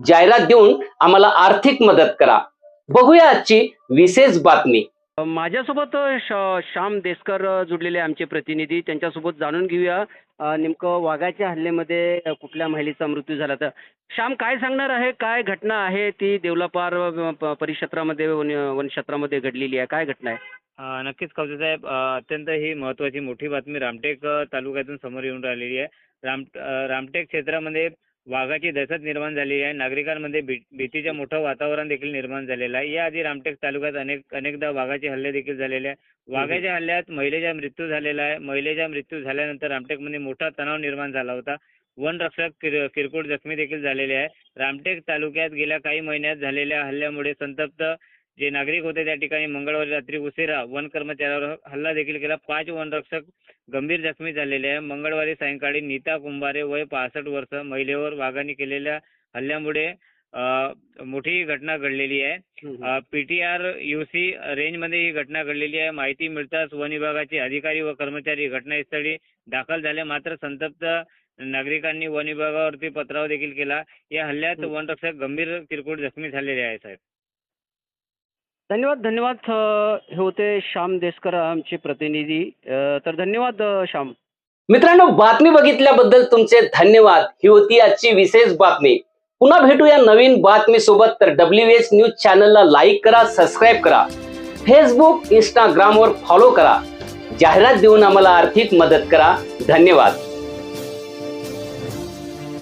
जाहिरात देऊन आम्हाला आर्थिक मदत करा. बघूया आजची विशेष बातमी. माझ्यासोबत श्याम देसकर जुडलेले आमचे प्रतिनिधी. त्यांच्यासोबत जाणून घेऊया नेमकं वाघाच्या हल्ल्यामध्ये कुठल्या महिलेचा मृत्यू झाला तर. श्याम काय सांगणार आहे? काय घटना आहे ती देवलापार परिक्षेत्रामध्ये वन वनक्षेत्रामध्ये घडलेली आहे? काय घटना आहे? नक्कीच कवसे साहेब अत्यंत ही महत्वाची मोठी बातमी रामटेक तालुक्यातून समोर येऊन राहिलेली आहे. राम रामटेक क्षेत्रामध्ये वाघाची दहशत निर्माण झाली आहे. नागरिकांमध्ये भी भीतीचं मोठं वातावरण देखील निर्माण झालेलं आहे. याआधी रामटेक तालुक्यात अनेक अनेकदा वाघाचे हल्ले देखील झालेले आहे. वाघाच्या हल्ल्यात महिलेचा मृत्यू झालेला आहे. महिलेचा मृत्यू झाल्यानंतर रामटेकमध्ये मोठा तणाव निर्माण झाला होता. वनरक्षक किर किरकोळ जखमी देखील झालेले आहे. रामटेक तालुक्यात गेल्या काही महिन्यात झालेल्या हल्ल्यामुळे संतप्त जे नागरिक होते त्या ठिकाणी मंगळवारी रात्री उशिरा वन कर्मचाऱ्यावर हल्ला देखील केला. पाच वनरक्षक गंभीर जखमी झालेले आहे. मंगळवारी सायंकाळी नीता कुंभारे वय पासष्ट वर्ष महिलेवर वाघाने केलेल्या हल्ल्यामुळे मोठी घटना घडलेली आहे. पीटीआर युसी रेंजमध्ये ही घटना घडलेली आहे. माहिती मिळताच वन विभागाचे अधिकारी व कर्मचारी घटनास्थळी दाखल झाले. मात्र संतप्त नागरिकांनी वन विभागावरती पत्राव देखील केला. या हल्ल्यात. वनरक्षक गंभीर किरकोळ जखमी झालेले आहे साहेब. धन्यवाद धन्यवाद हे होते श्याम देसकर आमचे प्रतिनिधी. तर धन्यवाद श्याम. मित्रांनो बातमी बघितल्याबद्दल तुमचे धन्यवाद. ही होती आजची विशेष बातमी. पुन्हा भेटूया नवीन बातमी सोबत तर डब्ल्यू एच न्यूज चॅनलला लाईक करा सबस्क्राईब करा. फेसबुक इंस्टाग्रामवर फॉलो करा. जाहिरात देऊन आम्हाला आर्थिक मदत करा. धन्यवाद.